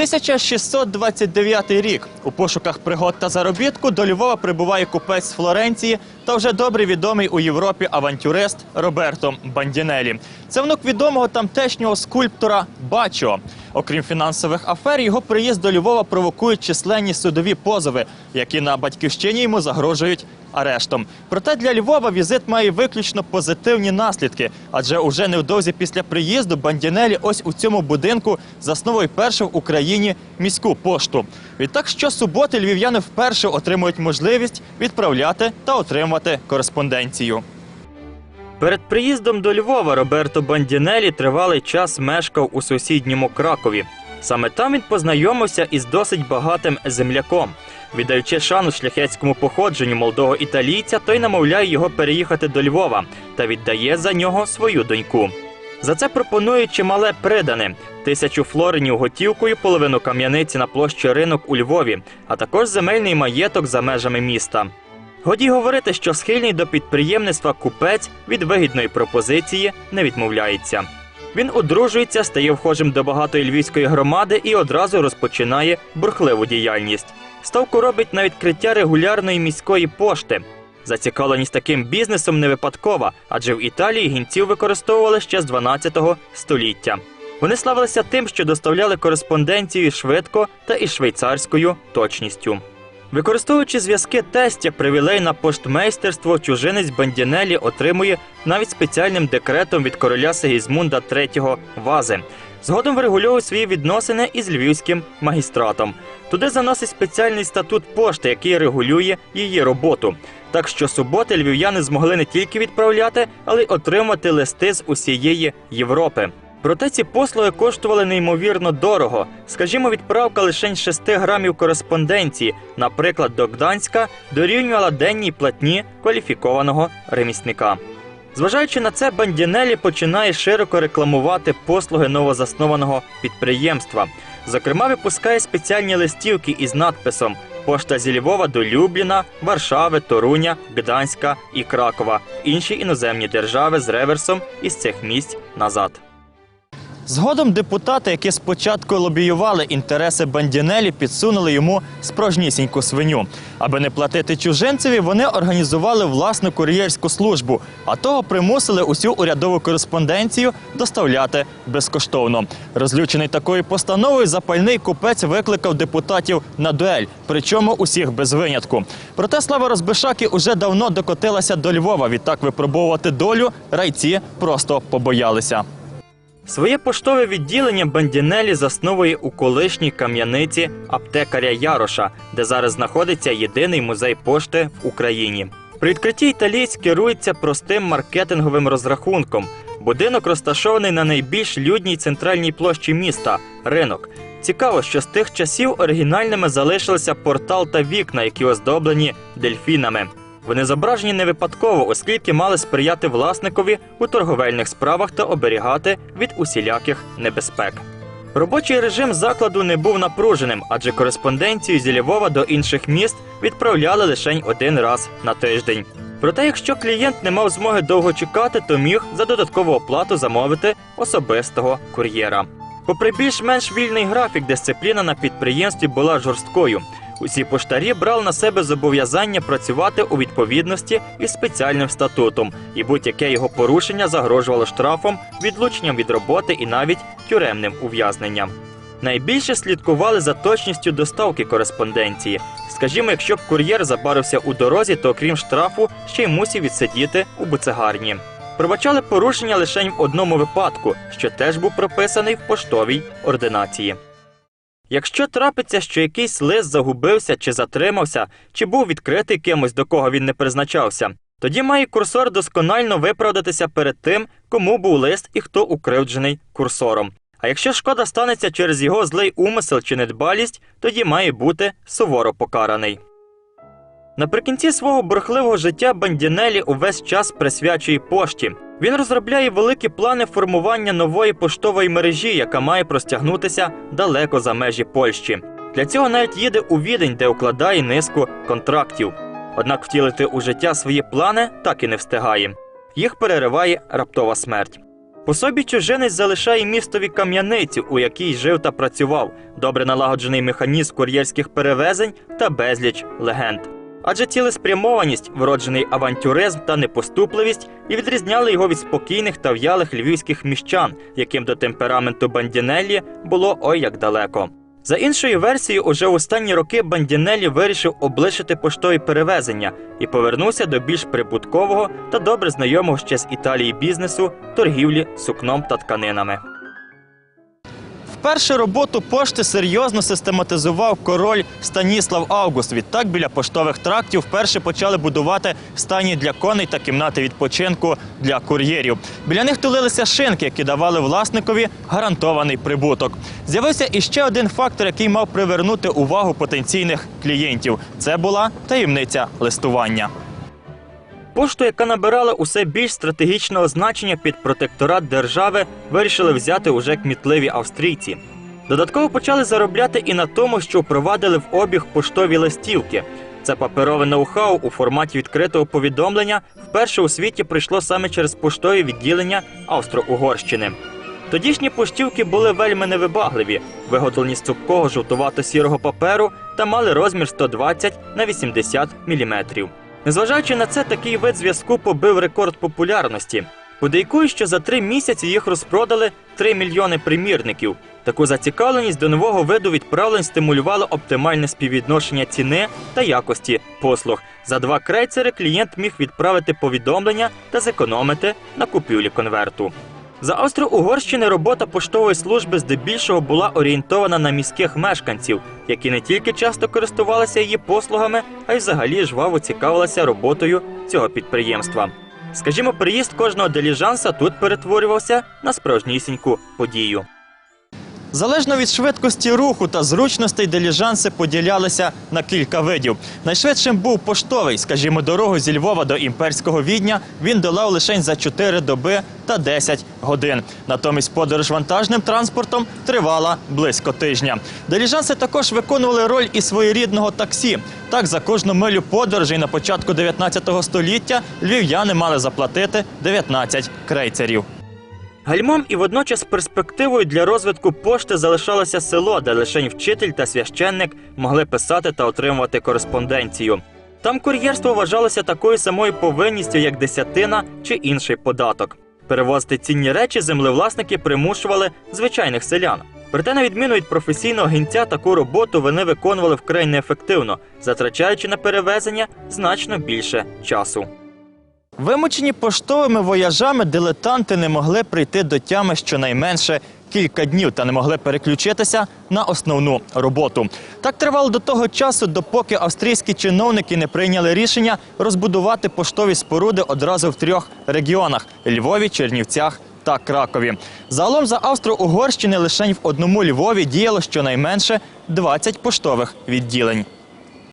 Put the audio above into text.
1629 рік у пошуках пригод та заробітку до Львова прибуває купець з Флоренції та вже добре відомий у Європі авантюрист Роберто Бандінелі. Це внук відомого тамтешнього скульптора Бачо. Окрім фінансових афер, його приїзд до Львова провокують численні судові позови, які на батьківщині йому загрожують арештом. Проте для Львова візит має виключно позитивні наслідки, адже уже невдовзі після приїзду Бандінелі ось у цьому будинку засновує першу в Україні міську пошту. Відтак щосуботи львів'яни вперше отримують можливість відправляти та отримувати кореспонденцію. Перед приїздом до Львова Роберто Бандінелі тривалий час мешкав у сусідньому Кракові. Саме там він познайомився із досить багатим земляком. Віддаючи шану шляхетському походженню молодого італійця, той намовляє його переїхати до Львова та віддає за нього свою доньку. За це пропонує чимале придане тисячу флоринів готівкою, половину кам'яниці на площі ринок у Львові, а також земельний маєток за межами міста. Годі говорити, що схильний до підприємництва купець від вигідної пропозиції не відмовляється. Він одружується, стає вхожим до багатої львівської громади і одразу розпочинає бурхливу діяльність. Ставку робить на відкриття регулярної міської пошти. Зацікавленість таким бізнесом не випадкова, адже в Італії гінців використовували ще з 12 століття. Вони славилися тим, що доставляли кореспонденцію швидко та із швейцарською точністю. Використовуючи зв'язки тестя, привілей на поштмейстерство, чужинець Бандінелі отримує навіть спеціальним декретом від короля Сигізмунда III Вази. Згодом врегульовує свої відносини із львівським магістратом. Туди заносить спеціальний статут пошти, який регулює її роботу. Так що суботи львів'яни змогли не тільки відправляти, але й отримати листи з усієї Європи. Проте ці послуги коштували неймовірно дорого. Скажімо, відправка лише 6 грамів кореспонденції, наприклад, до Гданська, дорівнювала денній платні кваліфікованого ремісника. Зважаючи на це, Бандінелі починає широко рекламувати послуги новозаснованого підприємства. Зокрема, випускає спеціальні листівки із надписом Пошта зі Львова до Любліна, Варшави, Торуня, Гданська і Кракова, інші іноземні держави з реверсом із цих місць назад. Згодом депутати, які спочатку лобіювали інтереси Бандінелі, підсунули йому справжнісіньку свиню. Аби не платити чужинцеві, вони організували власну кур'єрську службу, а того примусили усю урядову кореспонденцію доставляти безкоштовно. Розлючений такою постановою, запальний купець викликав депутатів на дуель, причому усіх без винятку. Проте слава Розбишаки уже давно докотилася до Львова. Відтак випробовувати долю райці просто побоялися. Своє поштове відділення Бандінелі засновує у колишній кам'яниці аптекаря Яроша, де зараз знаходиться єдиний музей пошти в Україні. При відкритті італієць керується простим маркетинговим розрахунком. Будинок розташований на найбільш людній центральній площі міста ринок. Цікаво, що з тих часів оригінальними залишилися портал та вікна, які оздоблені дельфінами. Вони зображені не випадково, оскільки мали сприяти власникові у торговельних справах та оберігати від усіляких небезпек. Робочий режим закладу не був напруженим, адже кореспонденцію зі Львова до інших міст відправляли лише один раз на тиждень. Проте, якщо клієнт не мав змоги довго чекати, то міг за додаткову оплату замовити особистого кур'єра. Попри більш-менш вільний графік, дисципліна на підприємстві була жорсткою. Усі поштарі брали на себе зобов'язання працювати у відповідності із спеціальним статутом, і будь-яке його порушення загрожувало штрафом, відлученням від роботи і навіть тюремним ув'язненням. Найбільше слідкували за точністю доставки кореспонденції. Скажімо, якщо б кур'єр забарився у дорозі, то окрім штрафу ще й мусів відсидіти у буцегарні. Пробачали порушення лише в одному випадку, що теж був прописаний в поштовій ординації. Якщо трапиться, що якийсь лист загубився чи затримався, чи був відкритий кимось, до кого він не призначався, тоді має курсор досконально виправдатися перед тим, кому був лист і хто укривджений курсором. А якщо шкода станеться через його злий умисел чи недбалість, тоді має бути суворо покараний. Наприкінці свого бурхливого життя Бандінелі увесь час присвячує пошті. Він розробляє великі плани формування нової поштової мережі, яка має простягнутися далеко за межі Польщі. Для цього навіть їде у відень, де укладає низку контрактів. Однак втілити у життя свої плани так і не встигає. Їх перериває раптова смерть. По собі чужинець залишає містові кам'яниці, у якій жив та працював, добре налагоджений механізм кур'єрських перевезень та безліч легенд. Адже цілеспрямованість, вроджений авантюризм та непоступливість і відрізняли його від спокійних та в'ялих львівських міщан, яким до темпераменту Бандінеллі було ой як далеко. За іншою версією, уже в останні роки Бандінеллі вирішив облишити поштові перевезення і повернувся до більш прибуткового та добре знайомого ще з Італії бізнесу торгівлі сукном та тканинами. Вперше роботу пошти серйозно систематизував король Станіслав Август. Відтак біля поштових трактів вперше почали будувати стані для коней та кімнати відпочинку для кур'єрів. Біля них тулилися шинки, які давали власникові гарантований прибуток. З'явився іще один фактор, який мав привернути увагу потенційних клієнтів. Це була таємниця листування. Пошту, яка набирала усе більш стратегічного значення під протекторат держави, вирішили взяти уже кмітливі австрійці. Додатково почали заробляти і на тому, що впровадили в обіг поштові листівки. Це паперове ноу-хау у форматі відкритого повідомлення вперше у світі прийшло саме через поштові відділення Австро-Угорщини. Тодішні поштівки були вельми невибагливі, виготовлені з цупкого жовтувато-сірого паперу та мали розмір 120 на 80 мм. Незважаючи на це, такий вид зв'язку побив рекорд популярності. Подейкують, що за три місяці їх розпродали 3 мільйони примірників. Таку зацікавленість до нового виду відправлень стимулювало оптимальне співвідношення ціни та якості послуг. За два крейцери клієнт міг відправити повідомлення та зекономити на купівлі конверту. За Австро-Угорщини робота поштової служби здебільшого була орієнтована на міських мешканців, які не тільки часто користувалися її послугами, а й взагалі жваво цікавилися роботою цього підприємства. Скажімо, приїзд кожного диліжанса тут перетворювався на справжнісіньку подію. Залежно від швидкості руху та зручностей диліжанси поділялися на кілька видів. Найшвидшим був поштовий, скажімо, дорогу зі Львова до імперського відня він долав лише за 4 доби та 10 годин. Натомість подорож вантажним транспортом тривала близько тижня. Диліжанси також виконували роль і своєрідного таксі. Так, за кожну милю подорожей на початку 19 століття львів'яни мали заплатити 19 крейцерів. Гальмом і водночас перспективою для розвитку пошти залишалося село, де лише вчитель та священник могли писати та отримувати кореспонденцію. Там кур'єрство вважалося такою самою повинністю, як десятина чи інший податок. Перевозити цінні речі землевласники примушували звичайних селян. Проте, на відміну від професійного гінця, таку роботу вони виконували вкрай неефективно, затрачаючи на перевезення значно більше часу. Вимучені поштовими вояжами дилетанти не могли прийти до тями щонайменше кілька днів та не могли переключитися на основну роботу. Так тривало до того часу, допоки австрійські чиновники не прийняли рішення розбудувати поштові споруди одразу в трьох регіонах Львові, Чернівцях та Кракові. Загалом за Австро-Угорщини лише в одному Львові діяло щонайменше 20 поштових відділень.